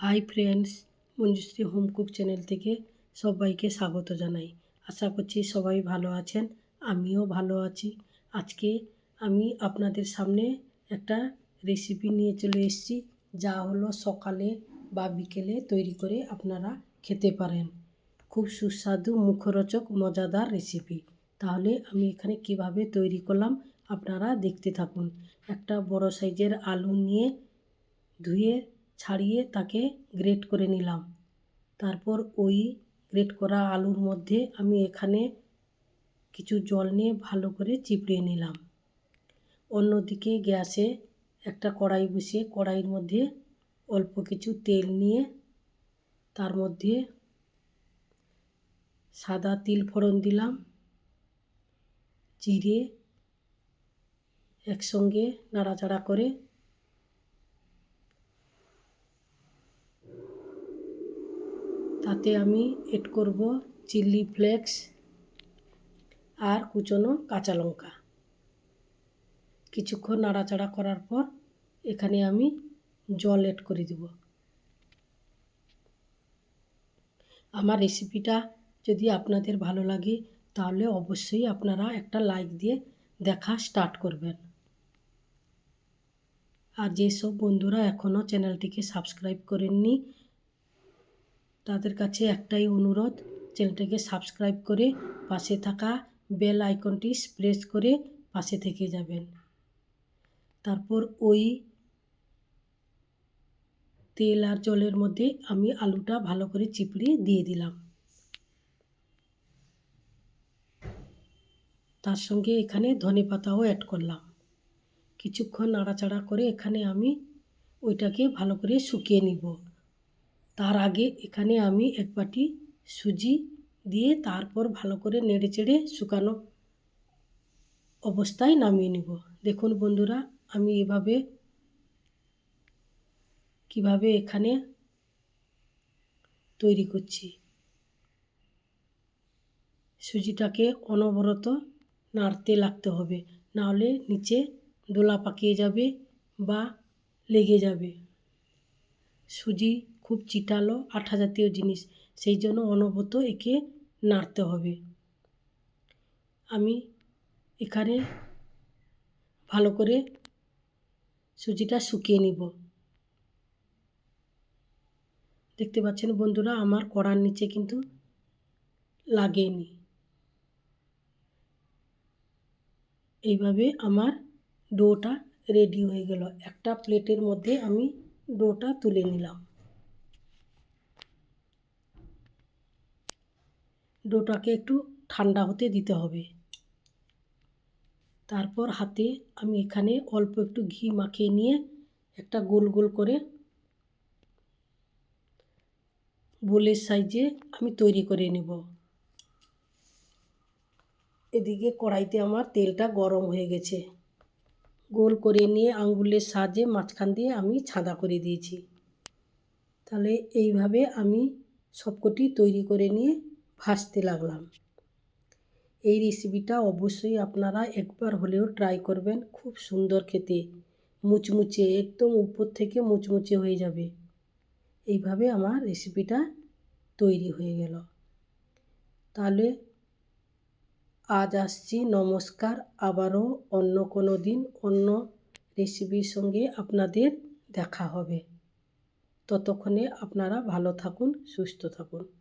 Hi friends, Manjushree home cook channel থেকে সবাইকে স্বাগত জানাই। আশা করছি সবাই ভালো আছেন, আমিও ভালো আছি। আজকে আমি আপনাদের সামনে একটা রেসিপি নিয়ে চলে এসেছি, যা হলো সকালে বা বিকেলে তৈরি করে আপনারা খেতে পারেন। খুব সুস্বাদু, মুখরোচক, মজাদার রেসিপি তাহলে আমি এখানে কীভাবে তৈরি করলাম আপনারা দেখতে থাকুন। একটা বড় সাইজের আলু নিয়ে ধুয়ে ছাড়িয়ে তাকে গ্রেট করে নিলাম। তারপর ওই গ্রেট করা আলুর মধ্যে আমি এখানে কিছু জল নিয়ে ভালো করে চিপড়িয়ে নিলাম। অন্যদিকে গ্যাসে একটা কড়াই বসিয়ে কড়াইয়ের মধ্যে অল্প কিছু তেল নিয়ে তার মধ্যে সাদা তিল ফোড়ন দিলাম। জিরে একসঙ্গে নাড়াচাড়া করে তাতে আমি এড করব চিলি ফ্লেক্স আর কুচনো কাঁচা লঙ্কা। কিছুক্ষণ নাড়াচাড়া করার পর এখানে আমি জল এড করে দেব। আমার রেসিপিটা যদি আপনাদের ভালো লাগে, তাহলে অবশ্যই আপনারা একটা লাইক দিয়ে দেখা স্টার্ট করবেন। আর যেসব বন্ধুরা এখনও চ্যানেলটিকে সাবস্ক্রাইব করেননি তাদের কাছে একটাই অনুরোধ, চ্যানেলটিকে সাবস্ক্রাইব করে পাশে থাকা বেল আইকনটি প্রেস করে পাশে থেকে যাবেন। তারপর ওই তেল আর জলের মধ্যে আমি আলুটা ভালো করে চিপড়িয়ে দিয়ে দিলাম। তার সঙ্গে এখানে ধনে পাতাও অ্যাড করলাম। কিছুক্ষণ নাড়াচাড়া করে এখানে আমি ওইটাকে ভালো করে শুকিয়ে নিব। তার আগে এখানে আমি এক বাটি সুজি দিয়ে তারপর ভালো করে নেড়ে চেড়ে শুকানো অবস্থায় নামিয়ে নিব। দেখুন বন্ধুরা, আমি এভাবে কীভাবে এখানে তৈরি করছি। সুজিটাকে অনবরত নাড়তে লাগতে হবে, নাহলে নিচে দোলা পাকিয়ে যাবে বা লেগে যাবে। সুজি খুব চিটালো আঠা জাতীয় জিনিস, সেই জন্য অনবত একে নাড়তে হবে। আমি এখানে ভালো করে সুজিটা শুকিয়ে নিব। দেখতে পাচ্ছেন বন্ধুরা, আমার কড়ার নিচে কিন্তু লাগেনি। এইভাবে আমার ডোটা রেডি হয়ে গেল। একটা প্লেটের মধ্যে আমি ডোটা তুলে নিলাম। ডোটাকে একটু ঠান্ডা হতে দিতে হবে। তারপর হাতে আমি এখানে অল্প একটু ঘি মাখিয়ে নিয়ে একটা গোল গোল করে বোলের সাইজে আমি তৈরি করে নেব। এদিকে কড়াইতে আমার তেলটা গরম হয়ে গেছে। গোল করে নিয়ে আঙ্গুলের সাহায্যে মাঝখান দিয়ে আমি ছাদা করে দিয়েছি। তাহলে এইভাবে আমি সবকটি তৈরি করে নিয়ে ভাজতে লাগলাম। এই রেসিপিটা অবশ্যই আপনারা একবার হলেও ট্রাই করবেন। খুব সুন্দর খেতে। মুচমুচে, একদম উপর থেকে মুচমুচে হয়ে যাবে। এইভাবে আমার রেসিপিটা তৈরি হয়ে গেল। তাহলে আজ আসছি। নমস্কার। আবারও অন্য কোনো দিন অন্য রেসিপির সঙ্গে আপনাদের দেখা হবে। ততক্ষণে আপনারা ভালো থাকুন, সুস্থ থাকুন।